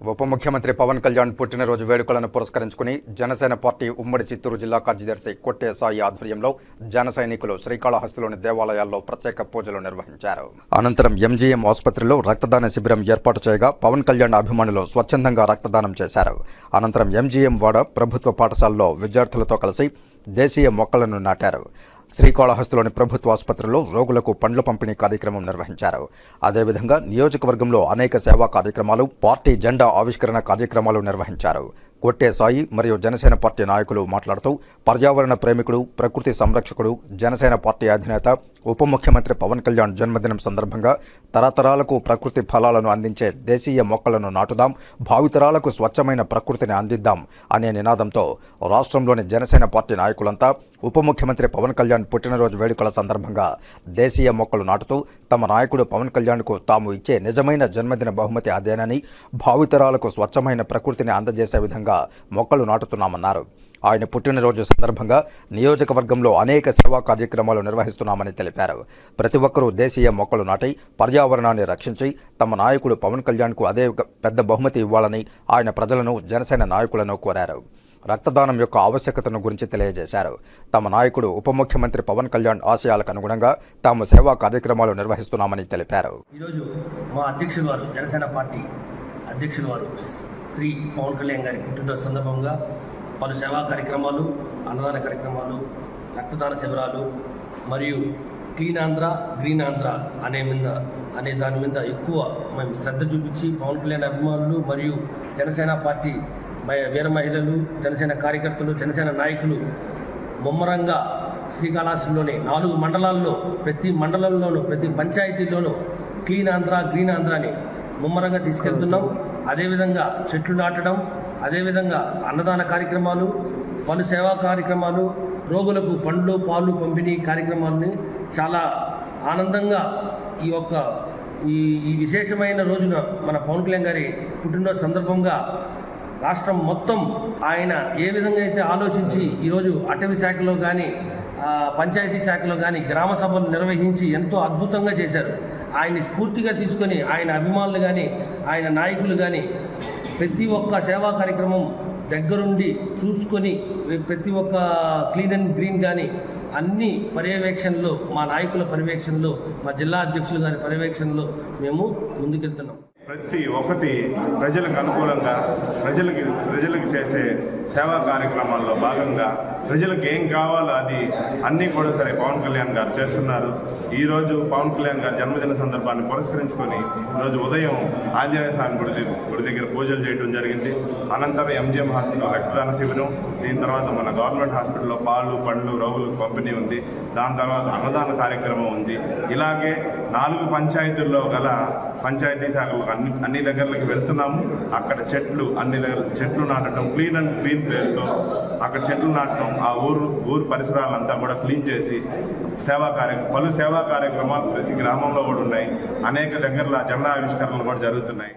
ఉప ముఖ్యమంత్రి పవన్ కళ్యాణ్ పుట్టినరోజు వేడుకలను పురస్కరించుకుని జనసేన పార్టీ ఉమ్మడి చిత్తూరు జిల్లా కార్యదర్శి కొట్టే సాయి ఆధ్వర్యంలో జన సైనికులు శ్రీకాళహస్తిలోని దేవాలయాల్లో ప్రత్యేక పూజలు నిర్వహించారు. అనంతరం ఎంజీఎం ఆసుపత్రిలో రక్తదాన శిబిరం ఏర్పాటు చేయగా పవన్ కళ్యాణ్ అభిమానులు స్వచ్ఛందంగా రక్తదానం చేశారు. అనంతరం ఎంజీఎం వాడ ప్రభుత్వ పాఠశాలలో విద్యార్థులతో కలిసి దేశీయ మొక్కలను నాటారు. శ్రీకాళహస్తిలోని ప్రభుత్వ ఆసుపత్రిలో రోగులకు పండ్ల పంపిణీ కార్యక్రమం నిర్వహించారు. అదేవిధంగా నియోజకవర్గంలో అనేక సేవా కార్యక్రమాలు పార్టీ జెండా ఆవిష్కరణ కార్యక్రమాలు నిర్వహించారు. కొట్టే సాయి మరియు జనసేన పార్టీ నాయకులు మాట్లాడుతూ పర్యావరణ ప్రేమికుడు ప్రకృతి సంరక్షకుడు జనసేన పార్టీ అధినేత ఉప ముఖ్యమంత్రి పవన్ కళ్యాణ్ జన్మదినం సందర్భంగా తరతరాలకు ప్రకృతి ఫలాలను అందించే దేశీయ మొక్కలను నాటుదాం భావితరాలకు స్వచ్ఛమైన ప్రకృతిని అందిద్దాం అనే నినాదంతో రాష్ట్రంలోని జనసేన పార్టీ నాయకులంతా ఉప ముఖ్యమంత్రి పవన్ కళ్యాణ్ పుట్టినరోజు వేడుకల సందర్భంగా దేశీయ మొక్కలు నాటుతూ తమ నాయకుడు పవన్ కళ్యాణ్కు తాము ఇచ్చే నిజమైన జన్మదిన బహుమతి అదేనని భావితరాలకు స్వచ్ఛమైన ప్రకృతిని అందజేసే విధంగా మొక్కలు నాటుతున్నామన్నారు. ఆయన పుట్టినరోజు సందర్భంగా నియోజకవర్గంలో అనేక సేవా కార్యక్రమాలు నిర్వహిస్తున్నామని తెలిపారు. ప్రతి ఒక్కరూ దేశీయ మొక్కలు నాటి పర్యావరణాన్ని రక్షించి తమ నాయకుడు పవన్ కళ్యాణ్కు అదే ఒక పెద్ద బహుమతి ఇవ్వాలని ఆయన ప్రజలను జనసేన నాయకులను కోరారు. రక్తదానం యొక్క ఆవశ్యకతను గురించి తెలియజేశారు. తమ నాయకుడు ఉప ముఖ్యమంత్రి పవన్ కళ్యాణ్ ఆశయాలకు అనుగుణంగా తాము సేవా కార్యక్రమాలు నిర్వహిస్తున్నామని తెలిపారు. ఈరోజు మా అధ్యక్షులు వారు జనసేన పార్టీ అధ్యక్షులు వారు శ్రీ పవన్ కళ్యాణ్ గారి పుట్టినరోజు సందర్భంగా పలు సేవా కార్యక్రమాలు అన్నదాన కార్యక్రమాలు రక్తదాన శిబిరాలు మరియు క్లీన్ ఆంధ్ర గ్రీన్ ఆంధ్ర అనే మీద అనే దాని మీద ఎక్కువ మేము శ్రద్ధ చూపించి పవన్ కళ్యాణ్ అభిమానులు మరియు జనసేన పార్టీ మహి- వీర మహిళలు జనసేన కార్యకర్తలు జనసేన నాయకులు ముమ్మరంగా శ్రీకాళహస్తిలోని నాలుగు మండలాల్లో ప్రతి మండలంలోనూ ప్రతి పంచాయతీలోనూ క్లీన్ ఆంధ్ర గ్రీన్ ఆంధ్ర అని ముమ్మరంగా తీసుకెళ్తున్నాం. అదేవిధంగా చెట్లు నాటడం అదేవిధంగా అన్నదాన కార్యక్రమాలు పలు సేవా కార్యక్రమాలు రోగులకు పండ్లు పాలు పంపిణీ కార్యక్రమాలని చాలా ఆనందంగా ఈ యొక్క ఈ ఈ విశేషమైన రోజున మన పవన్ కళ్యాణ్ గారి పుట్టినరోజు సందర్భంగా రాష్ట్రం మొత్తం ఆయన ఏ విధంగా అయితే ఆలోచించి ఈరోజు అటవీ శాఖలో కానీ పంచాయతీ శాఖలో కానీ గ్రామ సభలు నిర్వహించి ఎంతో అద్భుతంగా చేశారు. ఆయన్ని స్ఫూర్తిగా తీసుకొని ఆయన అభిమానులు కానీ ఆయన నాయకులు కానీ ప్రతి ఒక్క సేవా కార్యక్రమం దగ్గరుండి చూసుకొని ప్రతి ఒక్క క్లీన్ అండ్ గ్రీన్ కానీ అన్ని పర్యవేక్షణలో మా నాయకుల పర్యవేక్షణలో మా జిల్లా అధ్యక్షులు గారి పర్యవేక్షణలో మేము ముందుకెళ్తున్నాం. ప్రతి ఒక్కటి ప్రజలకు అనుకూలంగా ప్రజలకి ప్రజలకు చేసే సేవా కార్యక్రమాల్లో భాగంగా ప్రజలకు ఏం కావాలో అది అన్నీ కూడా సరే పవన్ కళ్యాణ్ గారు చేస్తున్నారు. ఈరోజు పవన్ కళ్యాణ్ గారి జన్మదిన సందర్భాన్ని పురస్కరించుకొని ఈరోజు ఉదయం ఆంజనేయ స్వామి గుడి దగ్గర గుడి దగ్గర పూజలు చేయడం జరిగింది. అనంతరం ఎంజిఎం హాస్పిటల్ రక్తదాన శిబిరం దీని తర్వాత మన గవర్నమెంట్ హాస్పిటల్లో పాలు పండ్లు రోగులకు పంపిణీ ఉంది. దాని తర్వాత అన్నదాన కార్యక్రమం ఉంది. ఇలాగే నాలుగు పంచాయతీల్లో గల పంచాయతీ శాఖలకు అన్ని అన్ని దగ్గరలకు వెళ్తున్నాము. అక్కడ చెట్లు అన్ని దగ్గర చెట్లు నాటడం క్లీన్ అండ్ క్లీన్ పేరుతో అక్కడ చెట్లు నాటడం ఆ ఊరు ఊరు పరిసరాలంతా కూడా క్లీన్ చేసి సేవా కార్య పలు సేవా కార్యక్రమాలు ప్రతి గ్రామంలో కూడా ఉన్నాయి. అనేక దగ్గరలో జెండా ఆవిష్కరణలు కూడా జరుగుతున్నాయి.